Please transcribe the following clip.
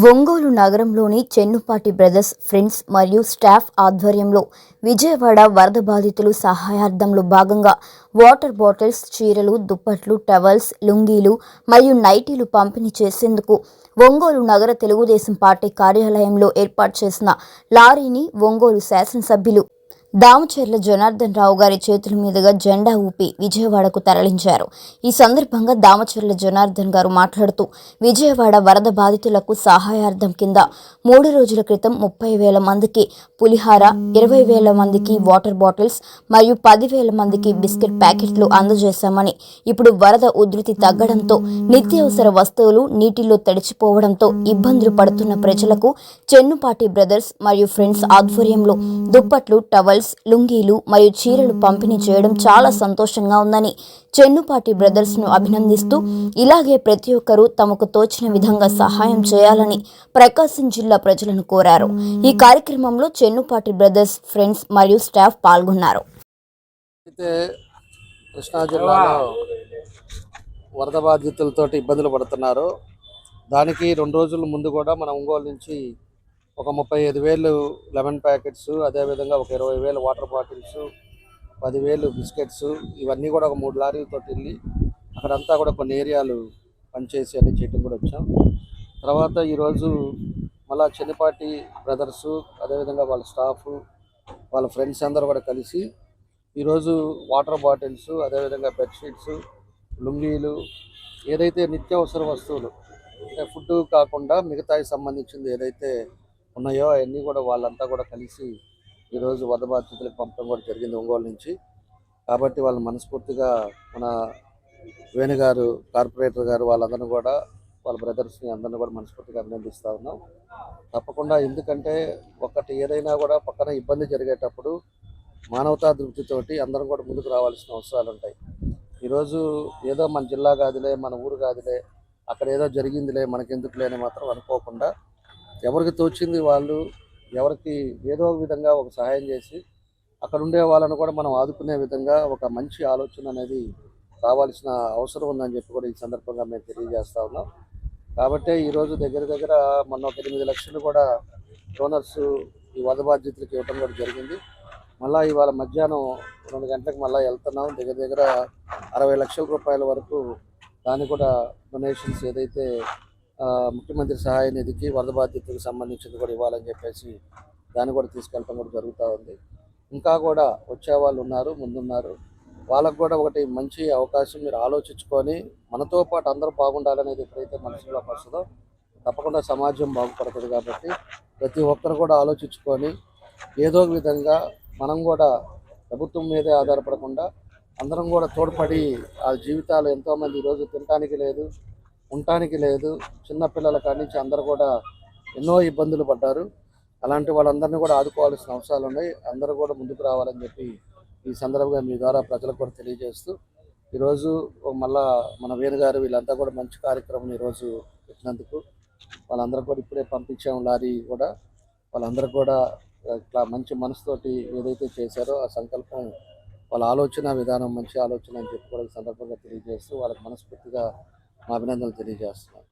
ఒంగోలు నగరంలోని Chennupati brothers friends మరియు staff ఆధ్వర్యంలో విజయవాడ వరద బాధితులు సహాయార్థంలో భాగంగా వాటర్ బాటిల్స్ చీరలు దుప్పట్లు టవల్స్ లుంగీలు మరియు నైటీలు పంపిణీ చేసేందుకు ఒంగోలు నగర తెలుగుదేశం పార్టీ కార్యాలయంలో ఏర్పాటు చేసిన లారీని ఒంగోలు శాసనసభ్యులు దామచర్ల జనార్దన్ రావు గారి చేతుల మీదుగా జెండా ఊపి విజయవాడకు తరలించారు. ఈ సందర్భంగా దామచర్ల జనార్దన్ గారు మాట్లాడుతూ విజయవాడ వరద బాధితులకు సహాయార్థం కింద మూడు రోజుల క్రితం ముప్పై వేల మందికి పులిహార ఇరవై వేల మందికి వాటర్ బాటిల్స్ మరియు పదివేల మందికి బిస్కెట్ ప్యాకెట్లు అందజేశామని ఇప్పుడు వరద ఉధృతి తగ్గడంతో నిత్యావసర వస్తువులు నీటిలో తడిచిపోవడంతో ఇబ్బందులు పడుతున్న ప్రజలకు చెన్నుపాటి బ్రదర్స్ మరియు ఫ్రెండ్స్ ఆధ్వర్యంలో దుప్పట్లు టవల్స్ లుంగీలు మరియు చీరలు పంపిణీ చేయడం చాలా సంతోషంగా ఉందని చెన్నుపాటి బ్రదర్స్ను అభినందిస్తూ ఇలాగే ప్రతి ఒక్కరూ తమకు తోచిన విధంగా సహాయం చేయాలని ప్రకాశం జిల్లా ప్రజలను కోరారు. ఈ కార్యక్రమంలో చెన్నుపాటి బ్రదర్స్ ఫ్రెండ్స్ మరియు స్టాఫ్ పాల్గొన్నారు. కృష్ణా జిల్లాలో వరద బాధితులతో ఇబ్బందులు పడుతున్నారు. దానికి రెండు రోజుల ముందు కూడా మన ఒంగోలు నుంచి ఒక ముప్పై ఐదు వేలు లెమన్ ప్యాకెట్స్ అదేవిధంగా ఒక ఇరవై వేలు వాటర్ బాటిల్స్ పదివేలు బిస్కెట్స్ ఇవన్నీ కూడా ఒక మూడు లారీలతో వెళ్ళి అక్కడంతా కూడా కొన్ని ఏరియాలు పనిచేసి అన్ని చేయటం కూడా వచ్చాం. తర్వాత ఈరోజు మళ్ళా చిన్నపాటి బ్రదర్స్ అదేవిధంగా వాళ్ళ స్టాఫ్ వాళ్ళ ఫ్రెండ్స్ అందరూ కూడా కలిసి ఈరోజు వాటర్ బాటిల్స్ అదేవిధంగా బెడ్షీట్స్ లుంగీలు ఏదైతే నిత్యావసర వస్తువులు అంటే ఫుడ్ కాకుండా మిగతాయి సంబంధించింది ఏదైతే ఉన్నాయో అవన్నీ కూడా వాళ్ళంతా కూడా కలిసి ఈరోజు వరద బాధితులకు పంపడం కూడా జరిగింది ఒంగోలు నుంచి. కాబట్టి వాళ్ళు మనస్ఫూర్తిగా మన వేణు గారు కార్పొరేటర్ గారు వాళ్ళందరూ కూడా వాళ్ళ బ్రదర్స్ని అందరిని కూడా మనస్ఫూర్తిగా అభినందిస్తూ ఉన్నాం. తప్పకుండా ఎందుకంటే ఒకటి ఏదైనా కూడా పక్కన ఇబ్బంది జరిగేటప్పుడు మానవతా దృష్టితోటి అందరం కూడా ముందుకు రావాల్సిన అవసరాలు ఉంటాయి. ఈరోజు ఏదో మన జిల్లా కాదులే మన ఊరు కాదులే అక్కడ ఏదో జరిగిందిలే మనకెందుకులే అని మాత్రం అనుకోకుండా ఎవరికి తోచింది వాళ్ళు ఎవరికి ఏదో విధంగా ఒక సహాయం చేసి అక్కడ ఉండే వాళ్ళను కూడా మనం ఆదుకునే విధంగా ఒక మంచి ఆలోచన అనేది రావాల్సిన అవసరం ఉందని చెప్పి కూడా ఈ సందర్భంగా మేము తెలియజేస్తా ఉన్నాం. కాబట్టి ఈరోజు దగ్గర దగ్గర మొన్న ఒక ఎనిమిది లక్షలు కూడా డోనర్స్ ఈ వద బాధ్యతలకు ఇవ్వడం కూడా జరిగింది. మళ్ళీ ఇవాళ మధ్యాహ్నం రెండు గంటలకు మళ్ళీ వెళ్తున్నాం. దగ్గర దగ్గర అరవై లక్షల రూపాయల వరకు దాన్ని కూడా డొనేషన్స్ ఏదైతే ముఖ్యమంత్రి సహాయ నిధికి వరద బాధ్యతకు సంబంధించింది కూడా ఇవ్వాలని చెప్పేసి దాన్ని కూడా తీసుకెళ్ళటం కూడా జరుగుతూ ఉంది. ఇంకా కూడా వచ్చే వాళ్ళు ఉన్నారు ముందున్నారు. వాళ్ళకు కూడా ఒకటి మంచి అవకాశం మీరు ఆలోచించుకొని మనతో పాటు అందరూ బాగుండాలనేది ఎప్పుడైతే మనసులో వస్తుందో తప్పకుండా సమాజం బాగుపడుతుంది కాబట్టి ప్రతి ఒక్కరు కూడా ఆలోచించుకొని ఏదో ఒక విధంగా మనం కూడా ప్రభుత్వం మీదే ఆధారపడకుండా అందరం కూడా తోడ్పడి ఆ జీవితాలు ఎంతోమంది ఈరోజు తినటానికి లేదు ఉండటానికి లేదు. చిన్నపిల్లల కాడి నుంచి అందరూ కూడా ఎన్నో ఇబ్బందులు పడ్డారు. అలాంటి వాళ్ళందరినీ కూడా ఆదుకోవాల్సిన అవసరాలు ఉన్నాయి. అందరూ కూడా ముందుకు రావాలని చెప్పి ఈ సందర్భంగా మీ ద్వారా ప్రజలకు కూడా తెలియజేస్తూ ఈరోజు మళ్ళా మన వేణు గారు వీళ్ళంతా కూడా మంచి కార్యక్రమం ఈరోజు పెట్టినందుకు వాళ్ళందరూ కూడా ఇప్పుడే పంపించాం లారీ కూడా. వాళ్ళందరూ కూడా ఇట్లా మంచి మనసుతోటి ఏదైతే చేశారో ఆ సంకల్పం వాళ్ళ ఆలోచన విధానం మంచి ఆలోచన అని చెప్పి కూడా సందర్భంగా తెలియజేస్తూ వాళ్ళకి మనస్ఫూర్తిగా అభినందనలు తెలియజేస్తున్నాను.